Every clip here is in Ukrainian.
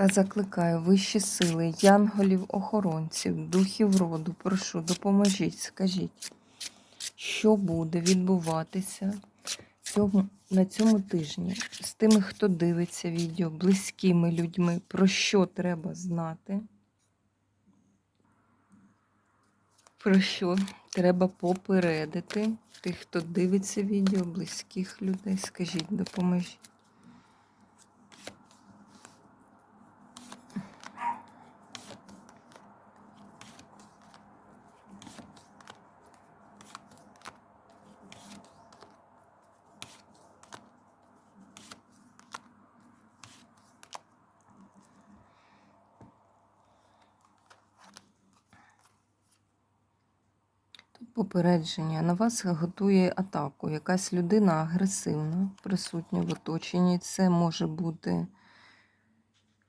Та закликаю вищі сили, янголів, охоронців, духів роду, прошу, допоможіть, скажіть, що буде відбуватися на цьому тижні з тими, хто дивиться відео, близькими людьми, про що треба знати, про що треба попередити тих, хто дивиться відео, близьких людей. Скажіть, допоможіть. Попередження. На вас готує атаку. Якась людина агресивна, присутня в оточенні. Це може бути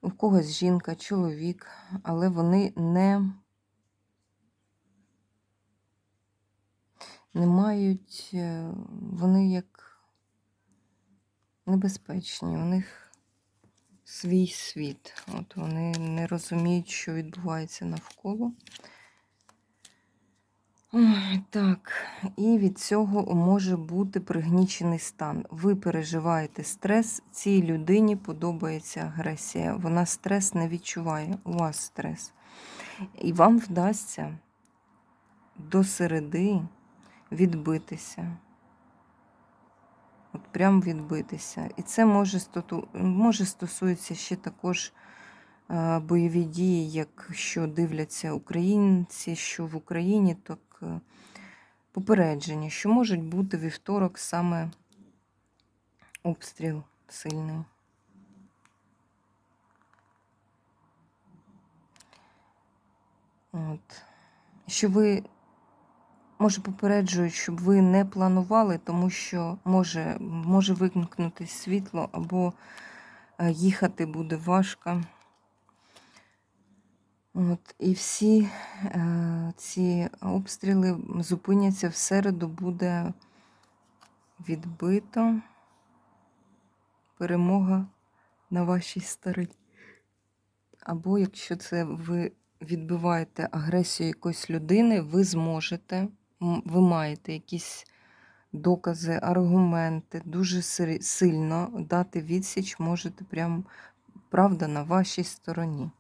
у когось жінка, чоловік, але вони не, не мають, е, вони як небезпечні, у них свій світ. От вони не розуміють, що відбувається навколо. Так, і від цього може бути пригнічений стан. Ви переживаєте стрес, цій людині подобається агресія. Вона стрес не відчуває, у вас стрес. І вам вдасться до середи відбитися. От прям відбитися. І це може, стоту... може стосується ще також е, бойові дії, якщо дивляться українці, що в Україні, так е, попередження, що можуть бути вівторок саме обстріл сильний. От. Що ви, може, попереджують, щоб ви не планували, тому що може, може вимкнути світло або е, їхати буде важко. От, І всі е, ці обстріли зупиняться в середу, буде відбито перемога на вашій стороні. Або якщо це ви відбиваєте агресію якоїсь людини, ви зможете, ви маєте якісь докази, аргументи, дуже сильно дати відсіч, можете прям правда на вашій стороні.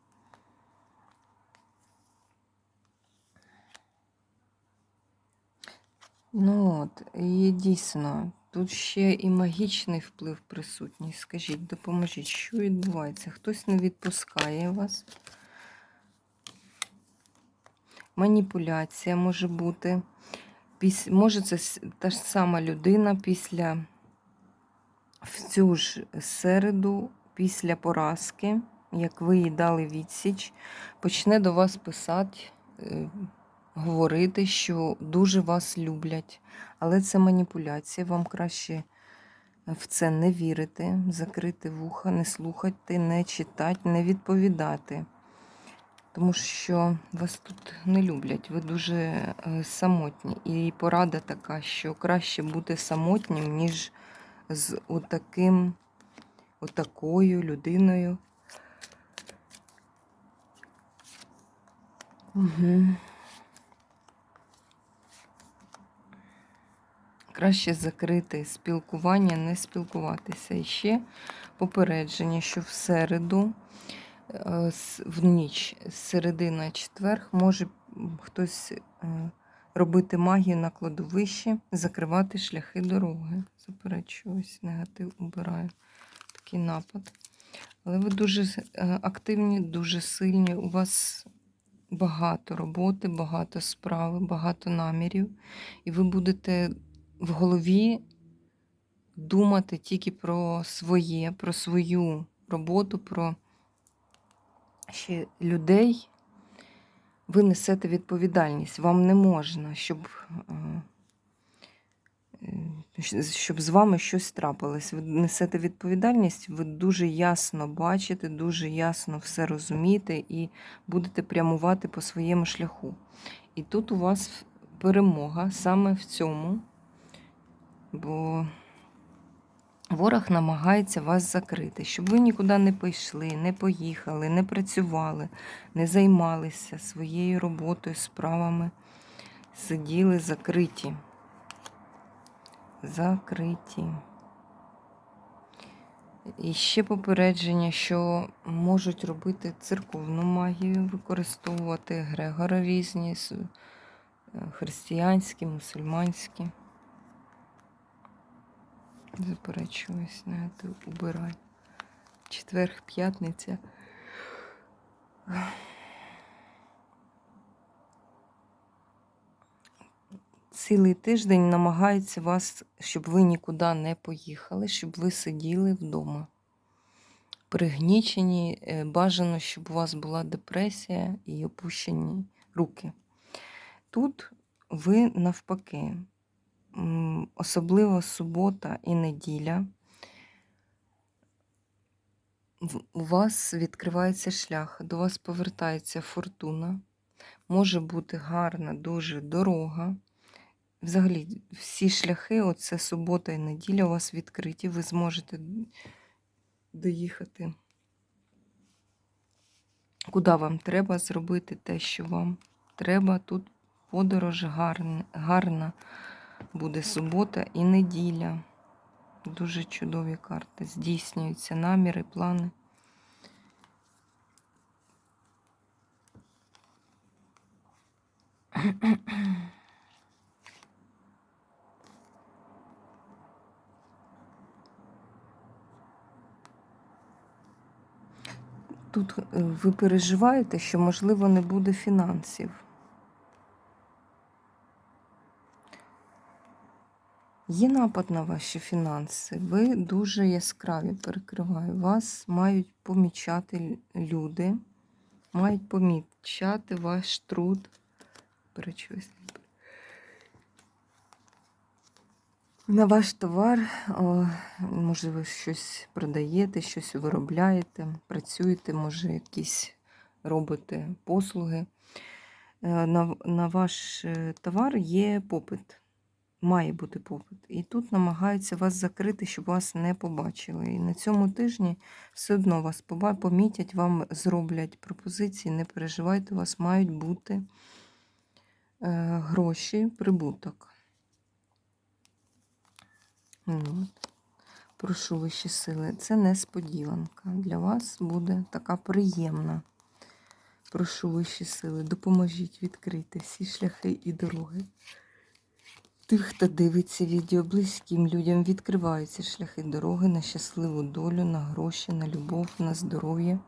Ну от, і дійсно, тут ще і магічний вплив присутній. Скажіть, допоможіть, що відбувається? Хтось не відпускає вас. Маніпуляція може бути. Піс... Може, це та ж сама людина після в цю ж середу, після поразки, як ви їй дали відсіч, почне до вас писати. Е, говорити, що дуже вас люблять. Але це маніпуляція. Вам краще в це не вірити, закрити вуха, не слухати, не читати, не відповідати. Тому що вас тут не люблять, ви дуже е, самотні. І порада така, що краще бути самотнім, ніж з отаким, отакою людиною. Угу. Краще закрити спілкування, не спілкуватися. І ще попередження, що в середу, е, в ніч, з середи четверг, може хтось е, робити магію на кладовищі, закривати шляхи дороги. Заперечую, ось негатив убираю. Такий напад. Але ви дуже е, активні, дуже сильні. У вас багато роботи, багато справи, багато намірів. І ви будете в голові думати тільки про своє, про свою роботу, про ще людей. Ви несете відповідальність. Вам не можна, щоб, е, е, щоб з вами щось трапилось. Ви несете відповідальність, ви дуже ясно бачите, дуже ясно все розумієте і будете прямувати по своєму шляху. І тут у вас перемога саме в цьому, бо ворог намагається вас закрити, щоб ви нікуди не пішли, не поїхали, не працювали, не займалися своєю роботою, справами, сиділи закриті. Закриті. І ще попередження, що можуть робити церковну магію, використовувати Грегори різні, е, християнські, мусульманські. Заперечуюсь, знаєте, убирай. Четверг, п'ятниця. Цілий тиждень намагаються вас, щоб ви нікуди не поїхали, щоб ви сиділи вдома. Пригнічені, е, бажано, щоб у вас була депресія і опущені руки. Тут ви навпаки, особливо субота і неділя, у вас відкривається шлях, до вас повертається фортуна, може бути гарна, дуже дорога. Взагалі, всі шляхи, оце субота і неділя у вас відкриті, ви зможете доїхати. Куди вам треба зробити те, що вам треба. Тут подорож гарна, гарна буде субота і неділя. Дуже чудові карти. Здійснюються наміри, плани. Тут е, ви переживаєте, що, можливо, не буде фінансів. Є напад на ваші фінанси. Ви дуже яскраві, перекриваю. Вас мають помічати люди, мають помічати ваш труд. На ваш товар, може, ви щось продаєте, щось виробляєте, працюєте, може, якісь робите послуги. Е, На, на ваш е, товар є попит. Має бути попит. І тут намагаються вас закрити, щоб вас не побачили. І на цьому тижні все одно вас помітять, вам зроблять пропозиції, не переживайте, у вас мають бути е, гроші, прибуток. Ну, От. Прошу вищі сили. Це несподіванка. Для вас буде така приємна. Прошу вищі сили, допоможіть відкрити всі шляхи і дороги. Тих, хто дивиться відео, близьким людям відкриваються шляхи дороги на щасливу долю, на гроші, на любов, на здоров'я.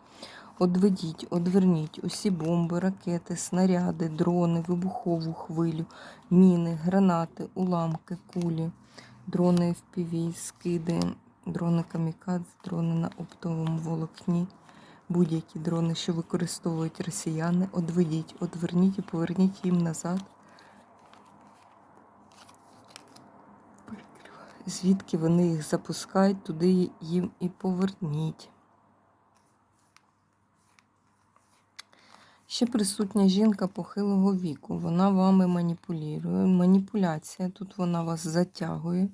Одведіть, одверніть усі бомби, ракети, снаряди, дрони, вибухову хвилю, міни, гранати, уламки, кулі, дрони FPV, скиди, дрони камікадз, дрони на оптовому волокні, будь-які дрони, що використовують росіяни, одведіть, одверніть і поверніть їм назад. Звідки вони їх запускають, туди їм і поверніть. Ще присутня жінка похилого віку. Вона вами маніпулює. Маніпуляція. Тут вона вас затягує.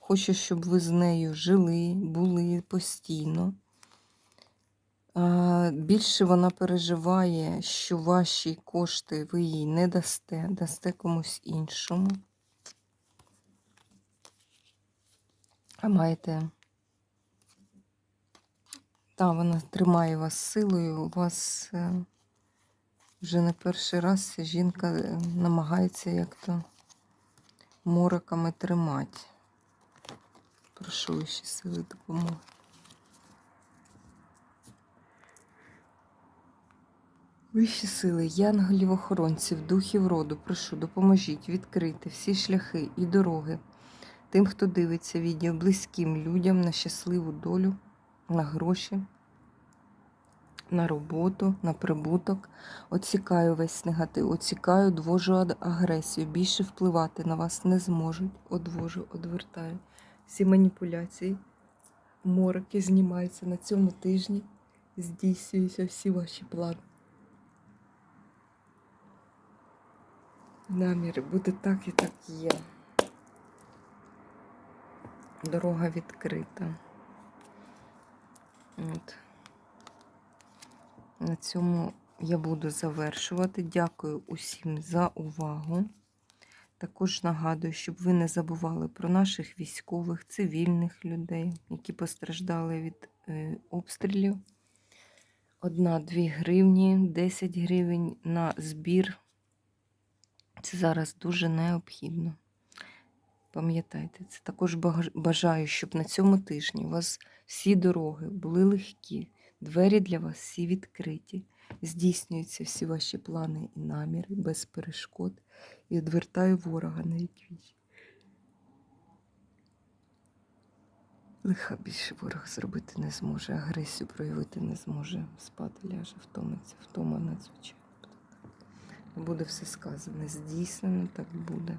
Хоче, щоб ви з нею жили, були постійно. Більше вона переживає, що ваші кошти ви їй не дасте, дасте комусь іншому. А маєте. Та, вона тримає вас силою, у вас е, вже не перший раз жінка е, намагається як-то мороками тримати. Прошу вищі сили допомоги. Вищі сили, янголів-охоронців, духів роду, прошу, допоможіть відкрити всі шляхи і дороги тим, хто дивиться відео, близьким людям на щасливу долю, на гроші, на роботу, на прибуток. Оцікаю весь негатив, оцікаю, двожу агресію. Більше впливати на вас не зможуть. Одвожу, одвертаю. Всі маніпуляції, мороки знімаються на цьому тижні. Здійснюються всі ваші плани. Наміри буде так і так є. Дорога відкрита. От. На цьому я буду завершувати. Дякую усім за увагу. Також нагадую, щоб ви не забували про наших військових, цивільних людей, які постраждали від е, обстрілів. Одна-дві гривні, 10 гривень на збір. Це зараз дуже необхідно. Пам'ятайте, це також бажаю, щоб на цьому тижні у вас всі дороги були легкі, двері для вас всі відкриті, здійснюються всі ваші плани і наміри без перешкод і відвертаю ворога на віки. Лиха більше ворог зробити не зможе, агресію проявити не зможе, спати ляже, втомиться, втома надзвичайно. Буде все сказане, здійснено, так буде.